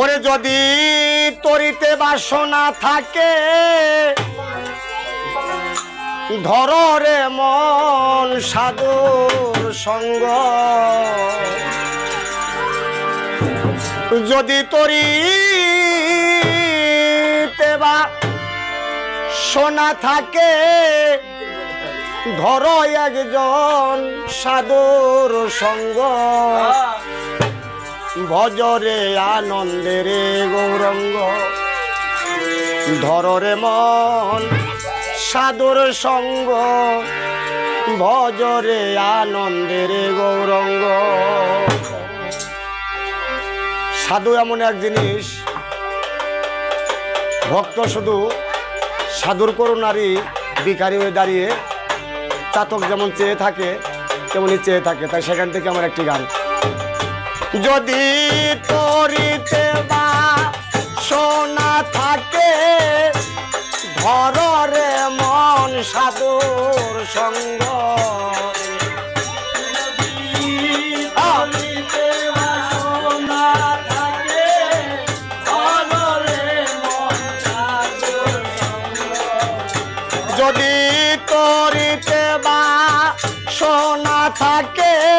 ওরে যদি তরিতে বাসনা থাকে, ধর রে মন সাধুর সঙ্গ। যদি তরিতে বা সোনা থাকে, ধর একজন সাধুর সঙ্গ। ভজরে আনন্দের গৌরঙ্গ। ধররে মন, সাধুর সঙ্গ। ভজরে আনন্দের গৌরঙ্গ। সাধু এমন এক জিনিস, ভক্ত শুধু সাধুর করুণারই বিকারী হয়ে দাঁড়িয়ে চাতক যেমন চেয়ে থাকে, তেমনি চেয়ে থাকে। তাই সেখান থেকে আমার একটি গান। যদি তরিতে বা সোনা থাকে ঘরে মন সাধুর সঙ্গ যদি তরিতে বা সোনা থাকে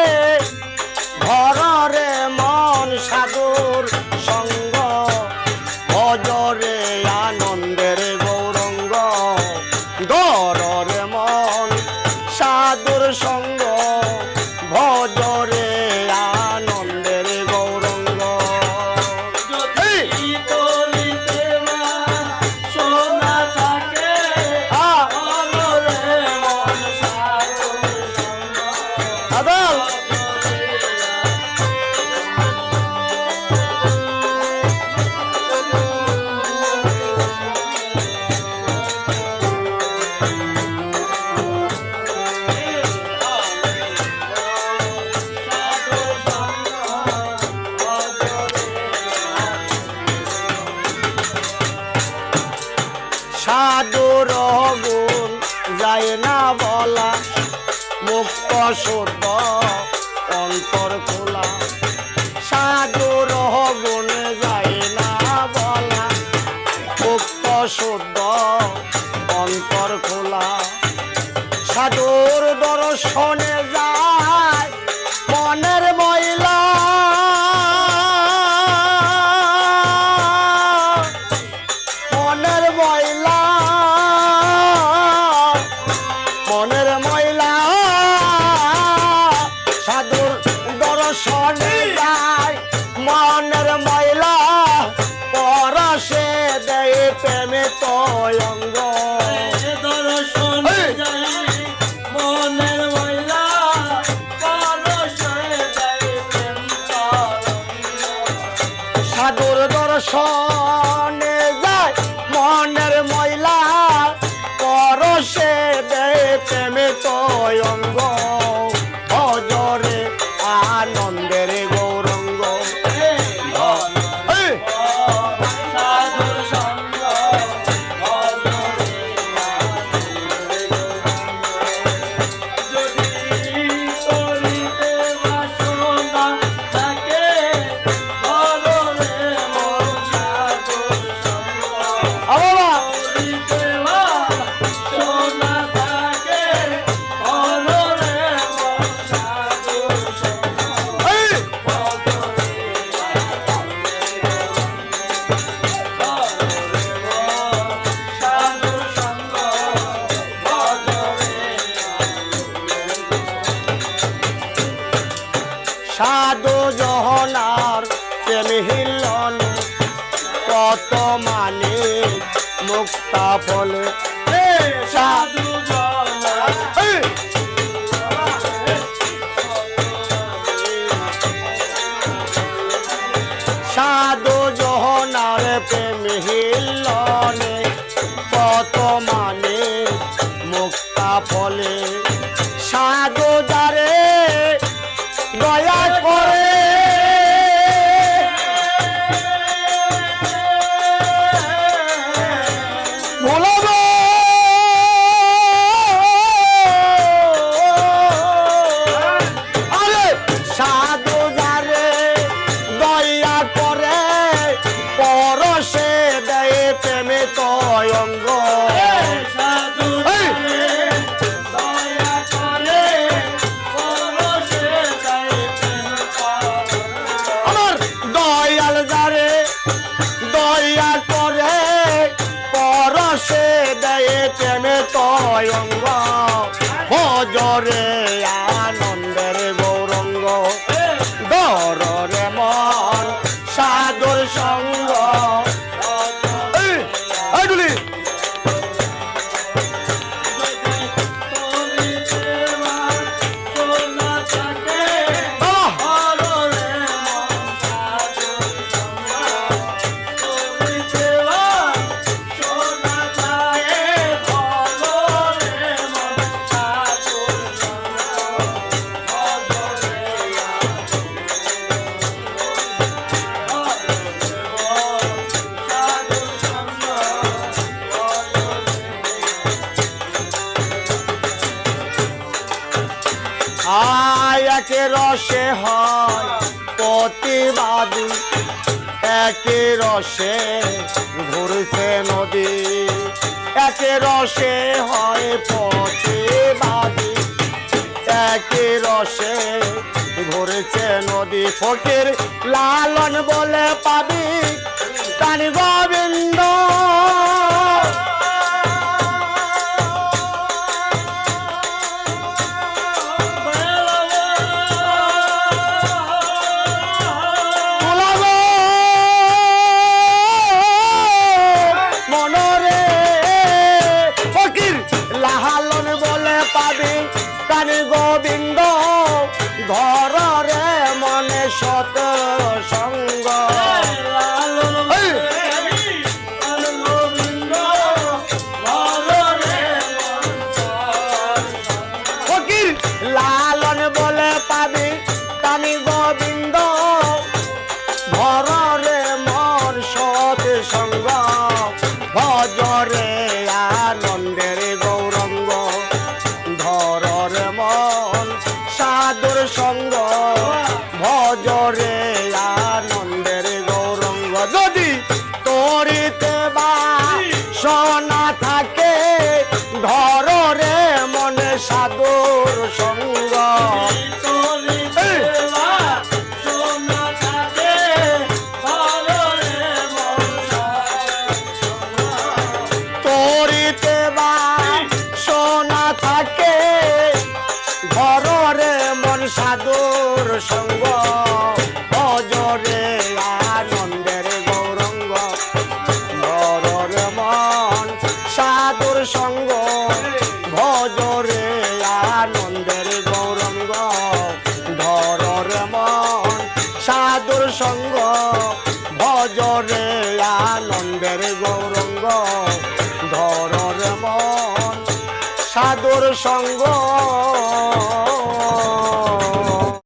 দরে মন সাধুর সঙ্গ বলা, মুক্ত শুদ্ধ অন্তর খোলা। সাধুর গুণ যায় না বলা, মুক্ত অন্তর খোলা। সাধুর দর্শনে যায় দর্শনে প্রেম হিলন কত মানে মুক্তা ফলে সাধু! সাধু জহনার প্রেম হিলনে কত সঙ্গ ভজরে আনন্দের গৌরঙ্গ। দররে মন সাদর সঙ্গ। একে রসে হয় প্রতিবাদী, একে রসে ঘুরছে নদী। একে রসে হয় প্রতিবাদী, একে রসে ঘুরছে নদী। ফকির লালন বলে পাবি কানি গোবিন্দ গোবিন্দ ঘরে মনে সত সঙ্গ এই! সাদুর সঙ্গ, অজরে আনন্দের গৌরঙ্গ। ঘরের মন সাদুর সঙ্গ, ভজরে আনন্দের গৌরঙ্গ। ধরর মন সাদুর সঙ্গ, ভজরে আনন্দের গৌরঙ্গ। ধরর মন সাদুর সঙ্গ।